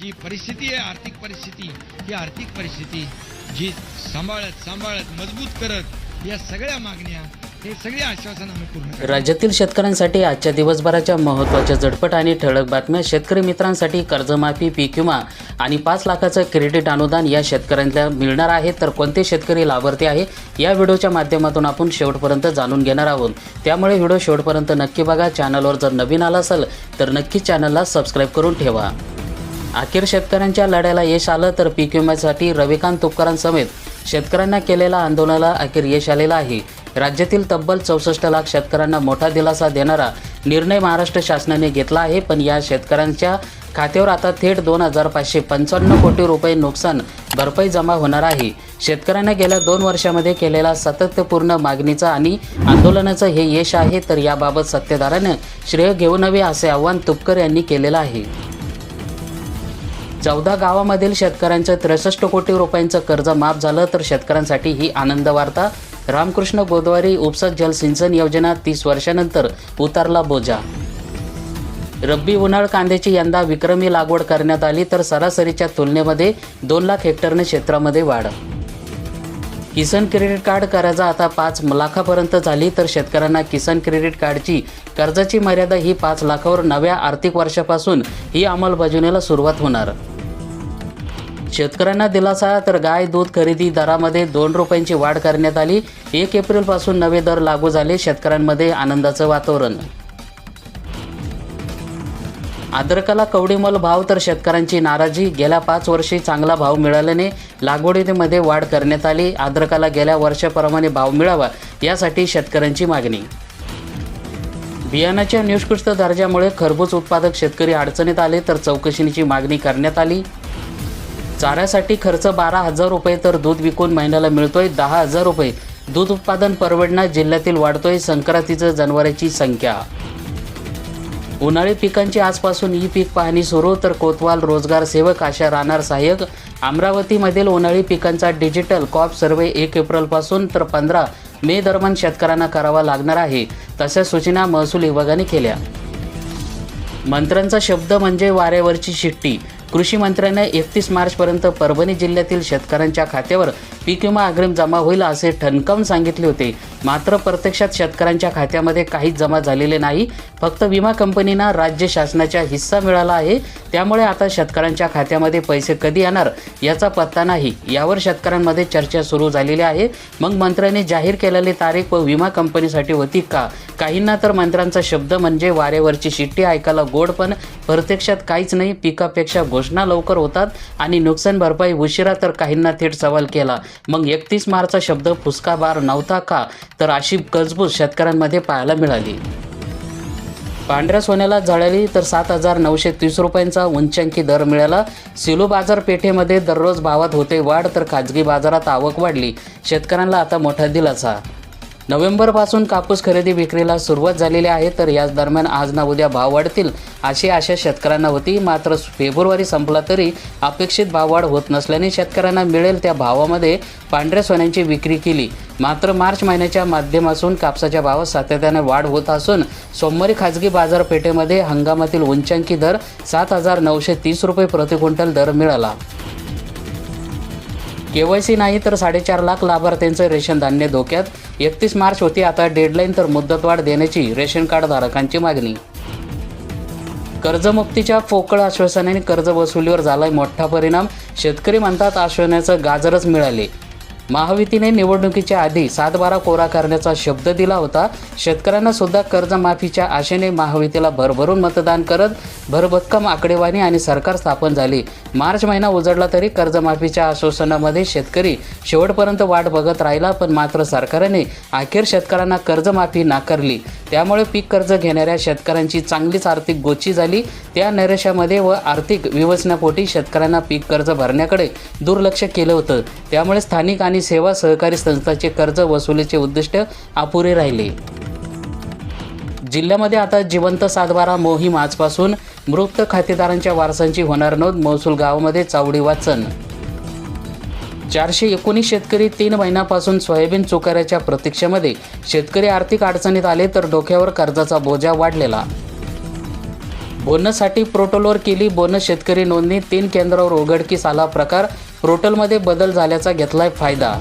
जी परिस्थिती आहे आर्थिक परिस्थिती ही आर्थिक परिस्थिती जी सांभाळत सांभाळत मजबूत करत या सगळ्या मागण्या हे सगळे आश्वासन आम्ही पूर्ण राज्यातील शेतकऱ्यांसाठी आजच्या दिवसभराच्या महत्त्वाच्या झटपट आणि ठळक बातम्या शेतकरी मित्रांसाठी कर्जमाफी पीक विमा आणि पाच लाखाचं क्रेडिट अनुदान या शेतकऱ्यांना मिळणार आहे. तर कोणते शेतकरी लाभार्थी आहे या व्हिडिओच्या माध्यमातून आपण शेवटपर्यंत जाणून घेणार आहोत. त्यामुळे व्हिडिओ शेवटपर्यंत नक्की बघा. चॅनलवर जर नवीन आला असेल तर नक्की चॅनलला सबस्क्राईब करून ठेवा. अखेर शेतकऱ्यांच्या लढ्याला यश आलं तर पीक विम्यासाठी रविकांत तुपकरांसमेत शेतकऱ्यांना केलेल्या आंदोलनाला अखेर यश आलेलं आहे. राज्यातील तब्बल चौसष्ट लाख शेतकऱ्यांना मोठा दिलासा देणारा निर्णय महाराष्ट्र शासनाने घेतला आहे पण या शेतकऱ्यांच्या खात्यावर आता थेट दोन हजार पाचशे पंचावन्न कोटी रुपये नुकसान भरपाई जमा होणार आहे. शेतकऱ्यांना गेल्या दोन वर्षामध्ये केलेला सातत्यपूर्ण मागणीचा आणि आंदोलनाचं हे यश आहे तर याबाबत सत्तेदारानं श्रेय घेऊ नये असे आवाहन तुपकर यांनी केलेलं आहे. चौदा गावामधील शेतकऱ्यांचं त्रेसष्ट कोटी रुपयांचं कर्ज माफ झालं तर शेतकऱ्यांसाठी ही आनंद वार्ता रामकृष्ण गोदावरी उपसा जलसिंचन योजना तीस वर्षानंतर उतारला बोजा. रब्बी उन्हाळ कांद्याची यंदा विक्रमी लागवड करण्यात आली तर सरासरीच्या तुलनेमध्ये दोन लाख हेक्टरने क्षेत्रामध्ये वाढ. किसान क्रेडिट कार्ड करायचा आता पाच लाखापर्यंत झाली तर शेतकऱ्यांना किसान क्रेडिट कार्डची कर्जाची मर्यादा ही पाच लाखावर नव्या आर्थिक वर्षापासून ही अंमलबजावणीला सुरुवात होणार. शेतकऱ्यांना दिलासा तर गाय दूध खरेदी दरामध्ये दोन रुपयांची वाढ करण्यात आली. एक एप्रिलपासून नवे दर लागू झाले. शेतकऱ्यांमध्ये आनंदाचं वातावरण. अद्रकाला कवडीमोल भाव तर शेतकऱ्यांची नाराजी. गेल्या पाच वर्षी चांगला भाव मिळाल्याने लागवडीमध्ये वाढ करण्यात आली. अद्रकाला गेल्या वर्षाप्रमाणे भाव मिळावा यासाठी शेतकऱ्यांची मागणी. बियाणाच्या निष्कृष्ट दर्जामुळे खरबूज उत्पादक शेतकरी अडचणीत आले तर चौकशीची मागणी करण्यात आली. चाऱ्यासाठी खर्च बारा हजार रुपये तर दूध विकून महिन्याला मिळतोय दहा हजार रुपये. दूध उत्पादन परवडणार जिल्ह्यातील वाढतोय संक्रांतीचं जनावरांची संख्या. उन्हाळी पिकांची आजपासून ई पीक पाहणी सुरू तर कोतवाल रोजगार सेवक आशा राहणार सहाय्यक. अमरावतीमधील उन्हाळी पिकांचा डिजिटल कॉप सर्वे एक एप्रिलपासून तर पंधरा मे दरम्यान शेतकऱ्यांना करावा लागणार आहे तशा सूचना महसूल विभागाने केल्या. मंत्र्यांचा शब्द म्हणजे वाऱ्यावरची शिट्टी. कृषी मंत्र्यांना एकतीस मार्चपर्यंत परभणी जिल्ह्यातील शेतकऱ्यांच्या खात्यावर पीक विमा अग्रिम जमा होईल असे ठणकावून सांगितले होते. मात्र प्रत्यक्षात शेतकऱ्यांच्या खात्यामध्ये काहीच जमा झालेले नाही. फक्त विमा कंपनींना राज्य शासनाचा हिस्सा मिळाला आहे. त्यामुळे आता शेतकऱ्यांच्या खात्यामध्ये पैसे कधी येणार याचा पत्ता नाही. यावर शेतकऱ्यांमध्ये चर्चा सुरू झालेली आहे. मग मंत्र्यांनी जाहीर केलेली तारीख व विमा कंपनीसाठी होती का? काहींना तर मंत्र्यांचा शब्द म्हणजे वारेवरची शिट्टी ऐकायला गोड पण प्रत्यक्षात काहीच नाही. पिकापेक्षा घोषणा लवकर होतात आणि नुकसान भरपाई उशिरा तर काहींना थेट सवाल केला. मग एकतीस मार्चचा शब्द फुसकाबार नव्हता का? तर अशी गजबूज शेतकऱ्यांमध्ये पाहायला मिळाली. पांढऱ्या सोन्याला जळली तर सात हजार नऊशे तीस रुपयांचा उंचांकी दर मिळाला. सिलो बाजारपेठेमध्ये दररोज भावात होते वाढ तर खाजगी बाजारात आवक वाढली. शेतकऱ्यांना आता मोठा दिलासा. नोव्हेंबरपासून कापूस खरेदी विक्रीला सुरुवात झालेली आहे तर याच दरम्यान आज ना उद्या भाव वाढतील अशी आशा शेतकऱ्यांना होती. मात्र फेब्रुवारी संपला तरी अपेक्षित भाववाढ होत नसल्याने शेतकऱ्यांना मिळेल त्या भावामध्ये पांढऱ्या सोन्यांची विक्री केली. मात्र मार्च महिन्याच्या माध्यमातून कापसाच्या भावात सातत्याने वाढ होत असून सोमवारी खाजगी बाजारपेठेमध्ये हंगामातील उंचांकी दर सात हजार नऊशे तीस रुपये प्रति क्विंटल दर मिळाला. केवायसी नाही तर साडेचार लाख लाभार्थ्यांचं रेशन धान्य धोक्यात. एकतीस मार्च होती आता डेडलाईन तर मुदतवाढ देण्याची रेशन कार्ड धारकांची मागणी. कर्जमुक्तीच्या पोकळ आश्वासनाने कर्ज वसुलीवर झालाय मोठा परिणाम. शेतकरी म्हणतात आश्वासनाचं गाजरच मिळाले. महायुतीने निवडणुकीच्या आधी सातबारा कोरा करण्याचा शब्द दिला होता. शेतकऱ्यांना सुद्धा कर्जमाफीच्या आशेने महायुतीला भरभरून मतदान करत भरभक्कम आकडेवारी आणि सरकार स्थापन झाले. मार्च महिना उजडला तरी कर्जमाफीच्या आश्वासनामध्ये शेतकरी शेवटपर्यंत वाट बघत राहिला पण मात्र सरकारने अखेर शेतकऱ्यांना कर्जमाफी नाकारली. त्यामुळे पीक कर्ज घेणाऱ्या शेतकऱ्यांची चांगलीच आर्थिक गोची झाली. त्या नैराश्यामध्ये व आर्थिक विवचनापोटी शेतकऱ्यांना पीक कर्ज भरण्याकडे दुर्लक्ष केलं होतं. त्यामुळे स्थानिक आणि आणि सेवा सहकारी संस्थांचे कर्ज वसुलीचे उद्दिष्ट अपुरे राहिले. जिल्ह्यामध्ये आता जिवंत सातबारा मोहीम आजपासून मृत खातेदारांच्या वारसांची होणार नोंद महसूल गावामध्ये चावडी वाचन. चारशे एकोणीस शेतकरी तीन महिन्यापासून सोयाबीन चुकाऱ्याच्या प्रतीक्षेमध्ये शेतकरी आर्थिक अडचणीत आले तर डोक्यावर कर्जाचा बोजा वाढलेला. बोनससाठी पोर्टलवर केली बोनस शेतकरी नोंदणी तीन केंद्रावर उघडकीस आला प्रकार पोर्टलमध्ये बदल झाल्याचा घेतलाय फायदा.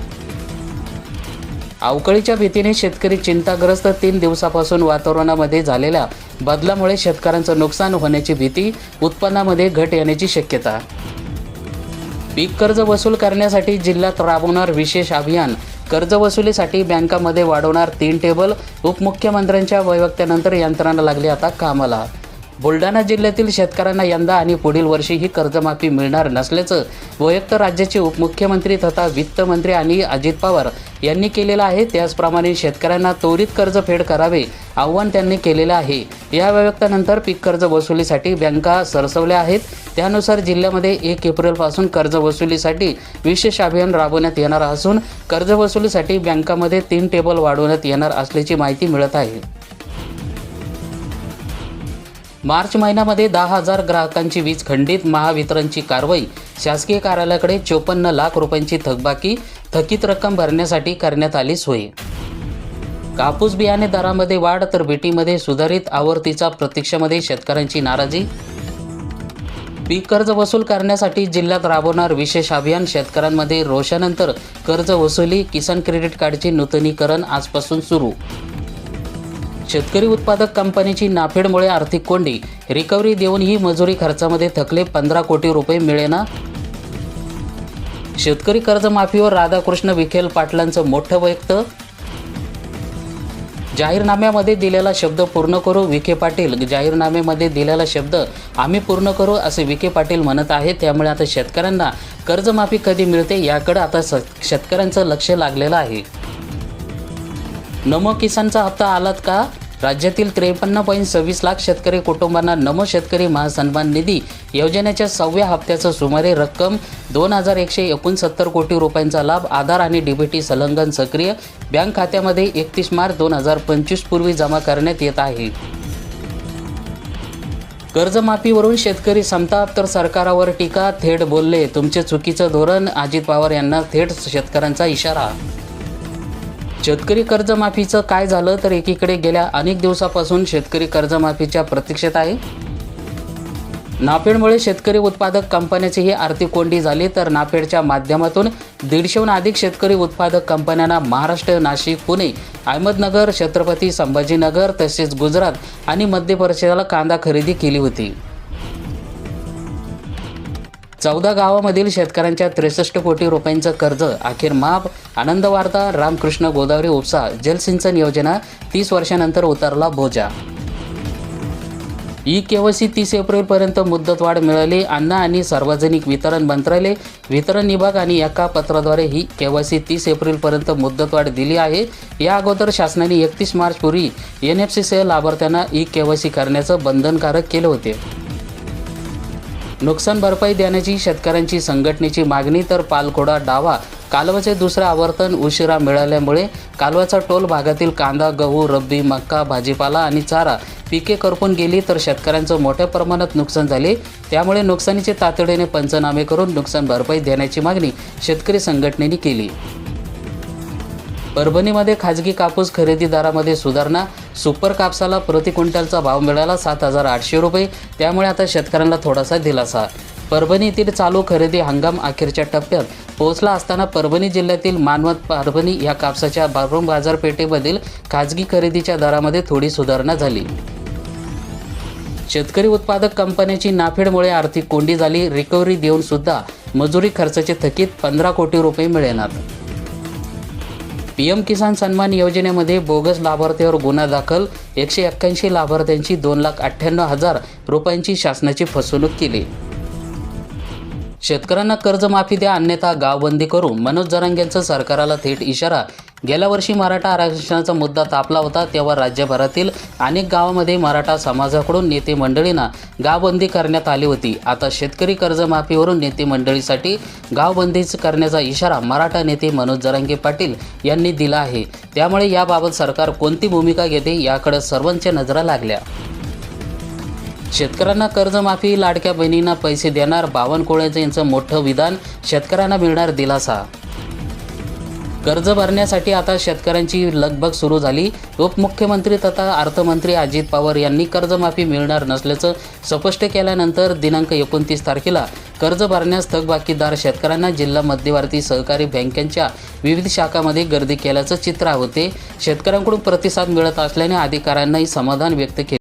अवकाळीच्या भीतीने शेतकरी चिंताग्रस्त तीन दिवसापासून वातावरणामध्ये झालेल्या बदलामुळे शेतकऱ्यांचं नुकसान होण्याची भीती उत्पन्नामध्ये घट येण्याची शक्यता. पीक कर्ज वसूल करण्यासाठी जिल्ह्यात राबवणार विशेष अभियान. कर्ज वसुलीसाठी बँकामध्ये वाढवणार तीन टेबल उपमुख्यमंत्र्यांच्या वैवक्त्यानंतर यंत्रणा लागली आता कामाला. बुलढाणा जिल्ह्यातील शेतकऱ्यांना यंदा आणि पुढील वर्षी ही कर्जमाफी मिळणार नसल्याचं वैयक्त राज्याचे उपमुख्यमंत्री तथा वित्तमंत्री आणि अजित पवार यांनी केलेलं आहे. त्याचप्रमाणे शेतकऱ्यांना त्वरित कर्जफेड करावे आव्हान त्यांनी केलेलं आहे. या वैवक्तानंतर पीक कर्ज वसुलीसाठी बँका सरसवल्या आहेत. त्यानुसार जिल्ह्यामध्ये एक एप्रिलपासून कर्ज वसुलीसाठी विशेष अभियान राबवण्यात येणार असून कर्ज वसुलीसाठी बँकामध्ये तीन टेबल वाढवण्यात येणार असल्याची माहिती मिळत आहे. मार्च महिन्यामध्ये दहा हजार ग्राहकांची वीज खंडित महावितरणची कारवाई. शासकीय कार्यालयाकडे चोपन्न लाख रुपयांची थकबाकी थकीत रक्कम भरण्यासाठी करण्यात आली सोय. कापूस बियाणे दरामध्ये वाढ तर बीटीमध्ये सुधारित आवर्तीचा प्रतीक्षामध्ये शेतकऱ्यांची नाराजी. पीक कर्ज वसूल करण्यासाठी जिल्ह्यात राबवणार विशेष अभियान शेतकऱ्यांमध्ये रोषानंतर कर्ज वसुली किसान क्रेडिट कार्डचे नूतनीकरण आजपासून सुरू. शेतकरी उत्पादक कंपनीची नाफेडमुळे आर्थिक कोंडी. रिकव्हरी देऊनही मजुरी खर्चामध्ये थकले पंधरा कोटी रुपये मिळेना. शेतकरी कर्जमाफीवर राधाकृष्ण विखेल पाटलांचं मोठं वैयक्त. जाहीरनाम्यामध्ये दिलेला शब्द पूर्ण करू विखे पाटील. जाहीरनाम्यामध्ये दिलेला शब्द आम्ही पूर्ण करू असे विखे पाटील म्हणत आहेत. त्यामुळे आता शेतकऱ्यांना कर्जमाफी कधी मिळते याकडे आता स शेतकऱ्यांचं लक्ष लागलेलं आहे. नमो किसानचा हप्ता आलात का? राज्यातील त्रेपन्न पॉईंट सव्वीस लाख शेतकरी कुटुंबांना नमो शेतकरी महासन्मान निधी योजनेच्या सहाव्या हप्त्याचं सुमारे रक्कम दोन हजार एकशे एकोणसत्तर कोटी रुपयांचा लाभ आधार आणि डीबीटी संलग्न सक्रिय बँक खात्यामध्ये एकतीस मार्च दोन हजार पंचवीस पूर्वी जमा करण्यात येत आहे. कर्जमाफीवरून शेतकरी संताप तर सरकारावर टीका थेट बोलले. तुमचे चुकीचं धोरण अजित पवार यांना थेट शेतकऱ्यांचा इशारा शेतकरी कर्जमाफीचं काय झालं तर एकीकडे गेल्या अनेक दिवसापासून शेतकरी कर्जमाफीच्या प्रतीक्षेत आहे. नाफेडमुळे शेतकरी उत्पादक कंपन्याचीही आर्थिक कोंडी झाली तर नाफेडच्या माध्यमातून दीडशेहून अधिक शेतकरी उत्पादक कंपन्यांना महाराष्ट्र नाशिक पुणे अहमदनगर छत्रपती संभाजीनगर तसेच गुजरात आणि मध्य प्रदेशाला कांदा खरेदी केली होती. चौदा गावामधील शेतकऱ्यांच्या त्रेसष्ट कोटी रुपयांचं कर्ज अखेर माफ आनंदवार्ता रामकृष्ण गोदावरी उपसा जलसिंचन योजना तीस वर्षानंतर उतरला बोजा. ई केवायसी तीस एप्रिलपर्यंत मुदतवाढ मिळाली अन्न आणि सार्वजनिक वितरण मंत्रालय वितरण विभाग आणि एका पत्राद्वारे ही केवायसी तीस एप्रिलपर्यंत मुदतवाढ दिली आहे. या अगोदर शासनाने एकतीस मार्चपूर्वी एन एफ सी लाभार्थ्यांना ई केवायसी करण्याचं बंधनकारक केले होते. नुकसान भरपाई देण्याची शेतकऱ्यांची संघटनेची मागणी तर पालखोडा डावा. कालवाचे दुसरे आवर्तन उशिरा मिळाल्यामुळे कालवाचा टोल भागातील कांदा गहू रब्बी मक्का भाजीपाला आणि चारा पिके करपून गेली तर शेतकऱ्यांचं मोठ्या प्रमाणात नुकसान झाले. त्यामुळे नुकसानीचे तातडीने पंचनामे करून नुकसान भरपाई देण्याची मागणी शेतकरी संघटनेने केली. परभणीमध्ये खाजगी कापूस खरेदीदारामध्ये सुधारणा सुपर कापसाला प्रति क्विंटलचा भाव मिळाला सात हजार आठशे रुपये. त्यामुळे आता शेतकऱ्यांना थोडासा दिलासा. परभणी येथील चालू खरेदी हंगाम अखेरच्या टप्प्यात पोहोचला असताना परभणी जिल्ह्यातील मानवत परभणी या कापसाच्या बाथरूम बाजारपेठेमधील खाजगी खरेदीच्या दरामध्ये थोडी सुधारणा झाली. शेतकरी उत्पादक कंपन्याची नाफेडमुळे आर्थिक कोंडी झाली. रिकव्हरी देऊन सुद्धा मजुरी खर्चाचे थकीत पंधरा कोटी रुपये मिळणार. पी एम किसान सन्मान योजनेमध्ये बोगस लाभार्थीवर गुन्हा दाखल एकशे एक्क्याऐंशी लाभार्थ्यांची दोन लाख अठ्ठ्याण्णव हजार रुपयांची शासनाची फसवणूक केली. शेतकऱ्यांना कर्जमाफी द्या अन्यथा गावबंदी करू मनोज जरांगेंचा सरकाराला थेट इशारा गेल्या वर्षी मराठा आरक्षणाचा मुद्दा तापला होता तेव्हा राज्यभरातील अनेक गावामध्ये मराठा समाजाकडून नेते मंडळींना गावबंदी करण्यात आली होती. आता शेतकरी कर्जमाफीवरून नेते मंडळीसाठी गावबंदीच करण्याचा इशारा मराठा नेते मनोज जरांगे पाटील यांनी दिला आहे. त्यामुळे याबाबत सरकार कोणती भूमिका घेते याकडे सर्वांच्या नजरा लागल्या. शेतकऱ्यांना कर्जमाफी लाडक्या बहिणींना पैसे देणार बावनकुळे यांचं मोठं विधान शेतकऱ्यांना मिळणार दिलासा कर्ज भरण्यासाठी आता शेतकऱ्यांची लगबग सुरू झाली. उपमुख्यमंत्री तथा अर्थमंत्री अजित पवार यांनी कर्जमाफी मिळणार नसल्याचं स्पष्ट केल्यानंतर दिनांक एकोणतीस तारखेला कर्ज भरण्यास थकबाकीदार शेतकऱ्यांना जिल्हा मध्यवर्ती सहकारी बँकांच्या विविध शाखामध्ये गर्दी केल्याचं चित्र होते शेतकऱ्यांकडून प्रतिसाद मिळत असल्याने अधिकाऱ्यांनाही समाधान व्यक्त केले.